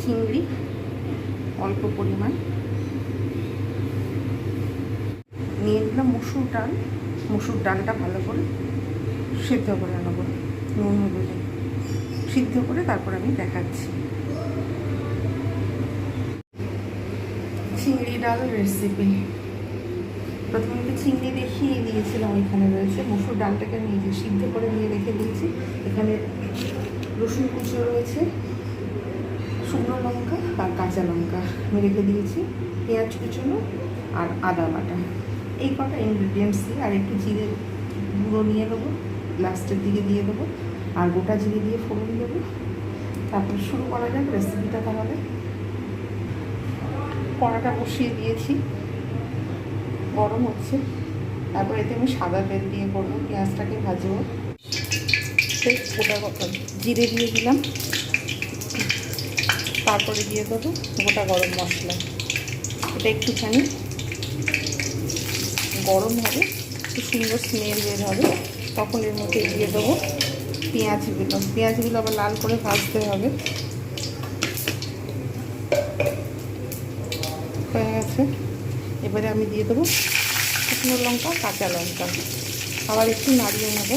চিংড়ি, অল্প পরিমাণ। নিয়ে নিলাম মুসুর ডাল। মুসুর ডালটা ভালো করে সিদ্ধ করে নেব, নুন হলুদে সিদ্ধ করে তারপর আমি দেখাচ্ছি। চিংড়ি ডাল রেসিপি প্রথমে তো চিংড়ি দেখিয়ে দিয়েছিলাম, ওইখানে রয়েছে। মুসুর ডালটাকে নিয়ে সিদ্ধ করে নিয়ে রেখে দিয়েছি। এখানে রসুন কুচো রয়েছে। শুকনো লঙ্কা আর কাঁচা লঙ্কা আমি রেখে দিয়েছি পেঁয়াজ কুচোনো আর আদা বাটা। এই কটা ইনগ্রিডিয়েন্টস দিয়ে আর একটু জিরে গুঁড়ো নিয়ে নেব লাস্টের দিকে দিয়ে দেবো, আর গোটা জিরে দিয়ে ফোড়ন দেবো। তারপর শুরু করা যাক রেসিপিটা তাহলে। কড়াটা বসিয়ে দিয়েছি। গরম হচ্ছে। তারপর এতে আমি সাদা তেল দিয়ে করব, পেঁয়াজটাকে ভাজবো। গোটা জিরে দিয়ে দিলাম। তারপরে দিয়ে দেবো গোটা গরম মশলা। এটা একটুখানি গরম হবে, একটু সুন্দর স্মেল বের হবে। তখন এর মধ্যে দিয়ে দেবো পেঁয়াজগুলো। পেঁয়াজগুলো আবার লাল করে ভাজতে হবে। হয়ে গেছে। এবারে আমি দিয়ে দেবো শুকনো লঙ্কা, কাঁচা লঙ্কা। আবার একটু নাড়িয়ে নেব।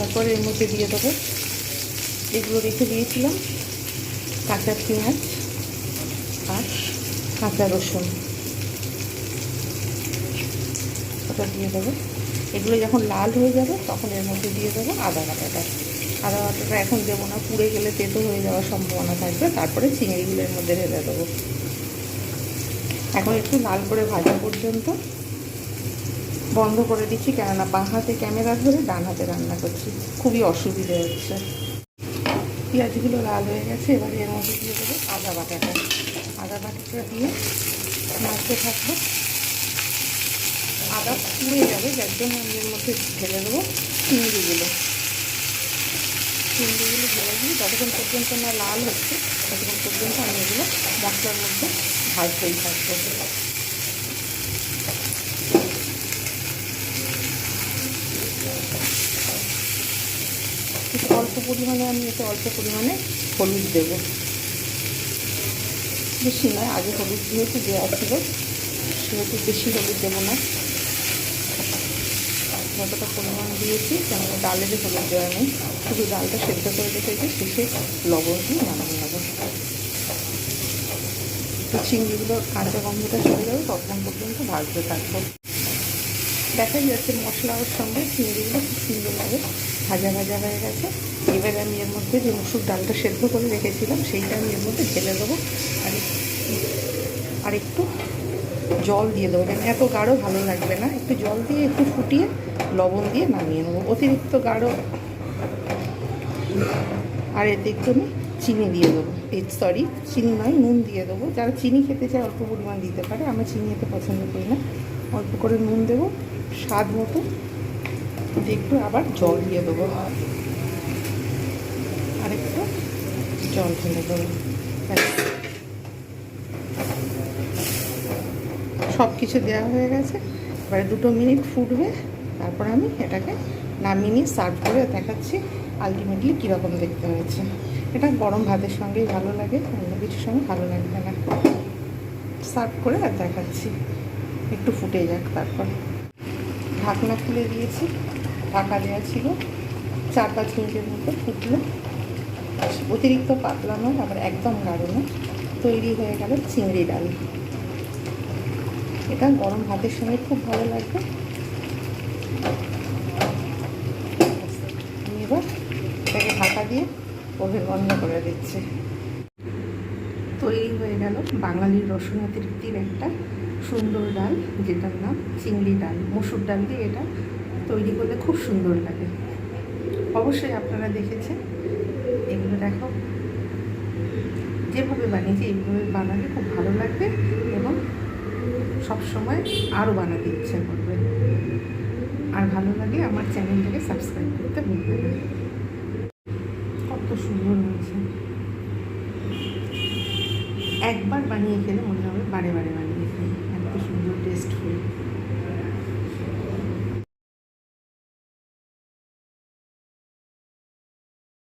তারপরে এর মধ্যে দিয়ে দেবো। এগুলো রেখে দিয়েছিলাম। কাঁচা পেঁয়াজ আর কাঁচা রসুন। ওটা দিয়ে দেবো। এগুলো যখন লাল হয়ে যাবে, তখন এর মধ্যে দিয়ে দেবো আদা বাটাটা। আদা বাটাটা এখন দেবো না, পুড়ে গেলে তেতো হয়ে যাওয়ার সম্ভাবনা থাকবে। তারপরে চিংড়িগুলোর মধ্যে ঢেলে দেবো। এখন একটু লাল করে ভাজা পর্যন্ত বন্ধ করে দিচ্ছি কেননা বাঁ হাতে ক্যামেরা ধরে ডান হাতে রান্না করছি। খুবই অসুবিধে হচ্ছে পেঁয়াজগুলো লাল হয়ে গেছে, এবার এর মধ্যে দিয়ে দেবো আদা বাটাটা। আদা বাটাটা দিয়ে নাড়তে থাকব। আদা পুড়ে যাবে, যার জন্য আমি এর মধ্যে ঢেলে দেবো চিংড়িগুলো। চিংড়িগুলো ঢেলে দিই, যতক্ষণ পর্যন্ত না লাল হচ্ছে, ততক্ষণ পর্যন্ত আমি এগুলো মশলার মধ্যে ভাজতেই থাকব কিছু অল্প পরিমাণে আমি এতে অল্প পরিমাণে হলুদ দেবো। বেশি নয়, আগে হলুদ যেহেতু দেওয়া ছিল, সেহেতু বেশি হলুদ দেবো না। যতটা পরিমাণ দিয়েছি কেননা ডালের হলুদ দেওয়া নেই, শুধু ডালটা সেদ্ধ করে রেখেছি শেষে লবণ দিয়ে নামিয়ে নেব। চিংড়িগুলো কাঁচা গন্ধটা চলে যাবে তখন পর্যন্ত ভাজতে থাকব। দেখাই যাচ্ছে মশলার সঙ্গে, চিংড়িগুলো খুব সুন্দরভাবে ভাজা ভাজা হয়ে গেছে। এবার আমি এর মধ্যে যে মুসুর ডালটা সেদ্ধ করে রেখেছিলাম, সেইটা আমি এর মধ্যে ঢেলে দেবো। আর আর একটু জল দিয়ে দেবো কেন এত গাঢ় ভালো লাগবে না। একটু জল দিয়ে, একটু ফুটিয়ে লবণ দিয়ে নামিয়ে নেব। অতিরিক্ত গাঢ়। আর এতে একটু আমি চিনি দিয়ে দেবো। এই সরি চিনি নয়, নুন দিয়ে দেবো। যারা চিনি খেতে চায়, অল্প পরিমাণ দিতে পারে। আমরা চিনি এতে পছন্দ করি না। অল্প করে নুন দেবো। স্বাদ মতো। একটু আবার জল দিয়ে দেবো। আর একটু জল ঢেলে দেবো। সব কিছু দেওয়া হয়ে গেছে। এবারে দুটো মিনিট ফুটবে। তারপর আমি এটাকে নামিয়ে নিয়ে সার্ভ করে দেখাচ্ছি আলটিমেটলি কীরকম দেখতে হয়েছে। এটা গরম ভাতের সঙ্গেই ভালো লাগে, অন্য কিছুর সঙ্গে ভালো লাগবে না। সার্ভ করে আর দেখাচ্ছি। একটু ফুটে যাক তারপর। ঢাকনা খুলে দিয়েছি, ঢাকা দেওয়া ছিল। চার পাঁচ মিনিটের মতো ফুটলো। অতিরিক্ত পাতলা নয়, আবার একদম গাঢ় নয়। তৈরি হয়ে গেল চিংড়ি ডাল। এটা গরম ভাতের সঙ্গে খুব ভালো লাগবে। এবার এটাকে ঢাকা দিয়ে ওভেন বন্ধ করে দিচ্ছি। তৈরি হয়ে গেল বাঙালির রসুন তৃপ্তির একটা সুন্দর ডাল, যেটার নাম চিংড়ি ডাল, মসুর ডাল দিয়ে এটা তৈরি করলে খুব সুন্দর লাগে। অবশ্যই আপনারা দেখেছেন, এগুলো দেখো। যেভাবে বানিয়েছি, এইভাবে বানালে খুব ভালো লাগবে এবং সবসময় আরও বানাতে ইচ্ছে করবে। আর ভালো লাগে আমার চ্যানেলটাকে সাবস্ক্রাইব করতে ভুলবে না। কত সুন্দর হয়েছে। একবার বানিয়ে খেলে মনে হবে বারে বারে বানিয়ে